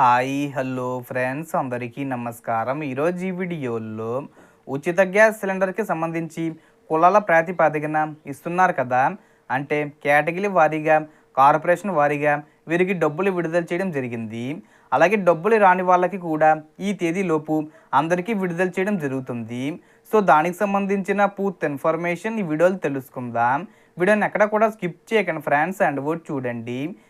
Hi hello friends అందరికీ నమస్కారం. ఈరోజు ఈ వీడియోలో ఉచిత గ్యాస్ సిలిండర్కి సంబంధించి కులాల ప్రాతిపదికన ఇస్తున్నారు కదా. అంటే కేటగిరీ వారీగా కార్పొరేషన్ వారీగా వీరికి డబ్బులు విడుదల చేయడం జరిగింది. అలాగే డబ్బులు రాని వాళ్ళకి కూడా ఈ తేదీలోపు అందరికీ విడుదల చేయడం జరుగుతుంది. సో దానికి సంబంధించిన పూర్తి ఇన్ఫర్మేషన్ ఈ వీడియోలు తెలుసుకుందాం. వీడియోని ఎక్కడ కూడా స్కిప్ చేయకండి ఫ్రెండ్స్ అండ్ వర్డ్ చూడండి.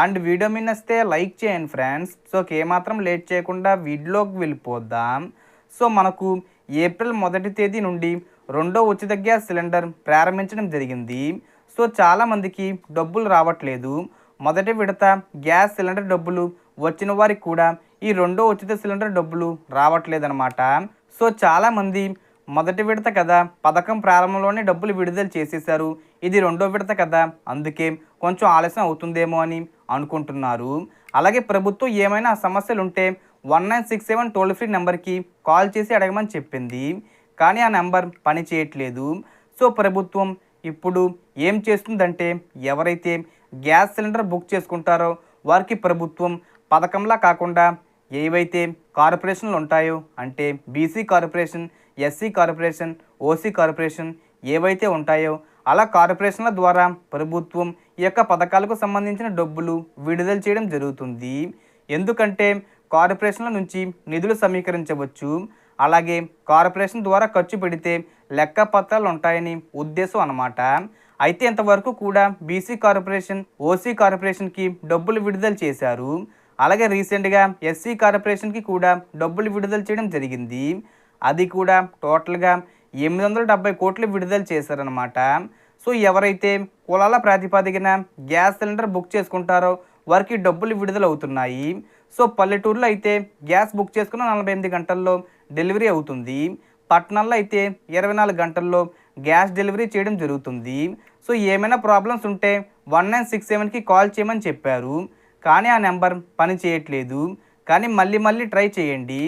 అండ్ వీడియో మీ వస్తే లైక్ చేయండి ఫ్రెండ్స్. సో ఏమాత్రం లేట్ చేయకుండా వీడియోకి వెళ్ళిపోద్దాం సో మనకు ఏప్రిల్ మొదటి తేదీ నుండి రెండో ఉచిత గ్యాస్ సిలిండర్ ప్రారంభించడం జరిగింది. సో చాలామందికి డబ్బులు రావట్లేదు. మొదటి విడత గ్యాస్ సిలిండర్ డబ్బులు వచ్చిన వారికి కూడా ఈ రెండో ఉచిత సిలిండర్ డబ్బులు రావట్లేదన్నమాట. సో చాలామంది మొదటి విడత కదా. పథకం ప్రారంభంలోనే డబ్బులు విడుదల చేసేశారు. ఇది రెండో విడత కదా. అందుకే కొంచెం ఆలస్యం అవుతుందేమో అని అనుకుంటున్నారు. అలాగే ప్రభుత్వం ఏమైనా సమస్యలు ఉంటే one nine six seven toll free నెంబర్కి కాల్ చేసి అడగమని చెప్పింది. కానీ ఆ నెంబర్ పని చేయట్లేదు. సో ప్రభుత్వం ఇప్పుడు ఏం చేస్తుందంటే ఎవరైతే గ్యాస్ సిలిండర్ బుక్ చేసుకుంటారో వారికి ప్రభుత్వం పథకంలా కాకుండా ఏవైతే కార్పొరేషన్లు ఉంటాయో అంటే BC corporation SC corporation OC corporation ఏవైతే ఉంటాయో అలా కార్పొరేషన్ల ద్వారా ప్రభుత్వం ఈ యొక్క పథకాలకు సంబంధించిన డబ్బులు విడుదల చేయడం జరుగుతుంది. ఎందుకంటే కార్పొరేషన్ల నుంచి నిధులు సమీకరించవచ్చు. అలాగే కార్పొరేషన్ ద్వారా ఖర్చు పెడితే లెక్క పత్రాలు ఉంటాయని ఉద్దేశం అన్నమాట. అయితే ఇంతవరకు కూడా బీసీ కార్పొరేషన్ ఓసీ కార్పొరేషన్కి డబ్బులు విడుదల చేశారు. అలాగే రీసెంట్గా ఎస్సీ కార్పొరేషన్కి కూడా డబ్బులు విడుదల చేయడం జరిగింది. అది కూడా టోటల్గా ఎనిమిది వందల డెబ్బై కోట్లు విడుదల చేశారనమాట సో ఎవరైతే కులాల ప్రాతిపదికన గ్యాస్ సిలిండర్ బుక్ చేసుకుంటారో వారికి డబ్బులు విడుదల అవుతున్నాయి సో పల్లెటూరులో అయితే గ్యాస్ బుక్ చేసుకున్న నలభై ఎనిమిది గంటల్లో డెలివరీ అవుతుంది. పట్టణాల్లో అయితే ఇరవై నాలుగు గంటల్లో గ్యాస్ డెలివరీ చేయడం జరుగుతుంది. సో ఏమైనా ప్రాబ్లమ్స్ ఉంటే వన్ నైన్ సిక్స్ సెవెన్కి కాల్ చేయమని చెప్పారు. కానీ ఆ నెంబర్ పని చేయట్లేదు. కానీ మళ్ళీ మళ్ళీ ట్రై చేయండి.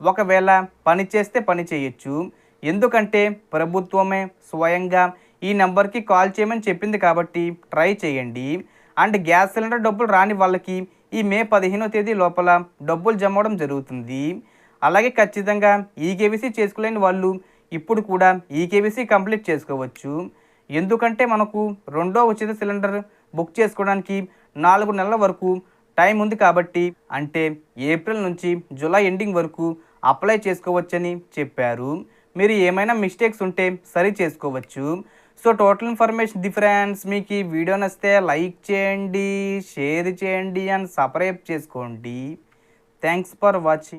ఒకవేళ పని చేస్తే పని చేయొచ్చు. ఎందుకంటే ప్రభుత్వమే స్వయంగా ఈ నెంబర్కి కాల్ చేయమని చెప్పింది కాబట్టి ట్రై చేయండి. అండ్ గ్యాస్ సిలిండర్ డబ్బులు రాని వాళ్ళకి ఈ మే పదిహేనో తేదీ లోపల డబ్బులు జమ అవడం జరుగుతుంది. అలాగే ఖచ్చితంగా ఈకేబీసీ చేసుకోలేని వాళ్ళు ఇప్పుడు కూడా ఈకేబీసీ కంప్లీట్ చేసుకోవచ్చు. ఎందుకంటే మనకు రెండో ఉచిత సిలిండర్ బుక్ చేసుకోవడానికి నాలుగు నెలల వరకు టైం ఉంది కాబట్టి అంటే ఏప్రిల్ నుంచి జూలై ఎండింగ్ వరకు అప్లై చేసుకోవచ్చని చెప్పారు. మీరు ఏమైనా మిస్టేక్స్ ఉంటే సరి చేసుకోవచ్చు. సో టోటల్ ఇన్ఫర్మేషన్ డిఫరెన్స్ మీకు ఈ వీడియో నచ్చితే లైక్ చేయండి షేర్ చేయండి అండ్ సబ్స్క్రైబ్ చేసుకోండి. Thanks for watching.